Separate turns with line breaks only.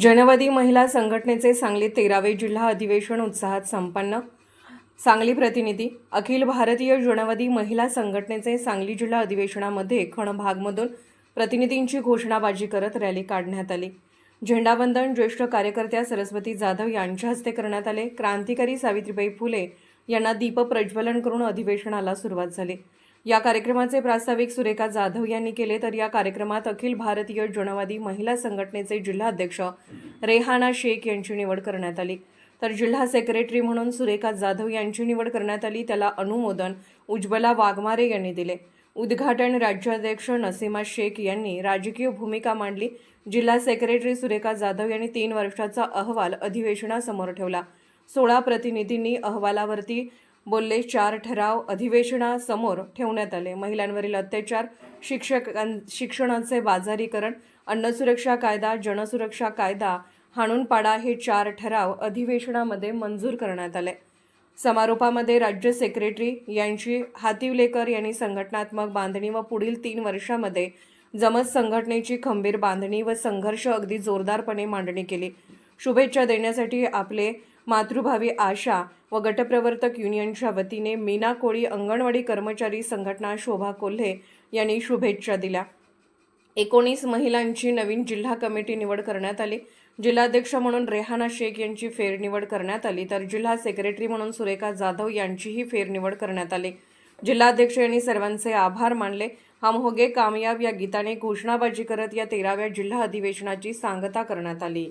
जनवादी महिला संघटनेचे सांगली तेरावे जिल्हा अधिवेशन उत्साहात संपन्न. सांगली प्रतिनिधी अखिल भारतीय जनवादी महिला संघटनेचे सांगली जिल्हा अधिवेशनामध्ये खणभागमधून प्रतिनिधींची घोषणाबाजी करत रॅली काढण्यात आली. झेंडावंदन ज्येष्ठ कार्यकर्त्या सरस्वती जाधव यांच्या हस्ते करण्यात आले. क्रांतिकारी सावित्रीबाई फुले यांना दीप प्रज्वलन करून अधिवेशनाला सुरुवात झाली. या कार्यक्रमाचे प्रास्ताविक सुरेखा जाधव यांनी केले तर या कार्यक्रमात अखिल भारतीय जनवादी महिला संघटनेचे जिल्हाध्यक्ष रेहाना शेख यांची निवड करण्यात आली. तर जिल्हा सेक्रेटरी म्हणून सुरेखा जाधव यांची निवड करण्यात आली त्याला अनुमोदन उज्ज्वला वाघमारे यांनी दिले. उद्घाटन राज्याध्यक्ष नसीमा शेख यांनी राजकीय भूमिका मांडली. जिल्हा सेक्रेटरी सुरेखा जाधव यांनी तीन वर्षाचा अहवाल अधिवेशनासमोर ठेवला. सोळा प्रतिनिधींनी अहवालावरती बोलले चार ठराव अधिवेशनासमोर ठेवण्यात आले. महिलांवरील अत्याचार शिक्षक शिक्षणाचे बाजारीकरण अन्नसुरक्षा कायदा जनसुरक्षा कायदा हाणूनपाडा हे चार ठराव अधिवेशनामध्ये मंजूर करण्यात आले. समारोपामध्ये राज्य सेक्रेटरी यांची हातिवलेकर यांनी संघटनात्मक बांधणी व पुढील तीन वर्षामध्ये जमत संघटनेची खंबीर बांधणी व संघर्ष अगदी जोरदारपणे मांडणी केली. शुभेच्छा देण्यासाठी आपले मातृभावी आशा व गटप्रवर्तक युनियनच्या वतीने मीना कोळी अंगणवाडी कर्मचारी संघटना शोभा कोल्हे यांनी शुभेच्छा दिल्या. एकोणीस महिलांची नवीन जिल्हा कमिटी निवड करण्यात आली. जिल्हाध्यक्ष म्हणून रेहाना शेख यांची फेरनिवड करण्यात आली. तर जिल्हा सेक्रेटरी म्हणून सुरेखा जाधव यांचीही फेरनिवड करण्यात आली. जिल्हाध्यक्ष यांनी सर्वांचे आभार मानले. हम होगे कामयाब या गीताने घोषणाबाजी करत या तेराव्या जिल्हा अधिवेशनाची सांगता करण्यात आली.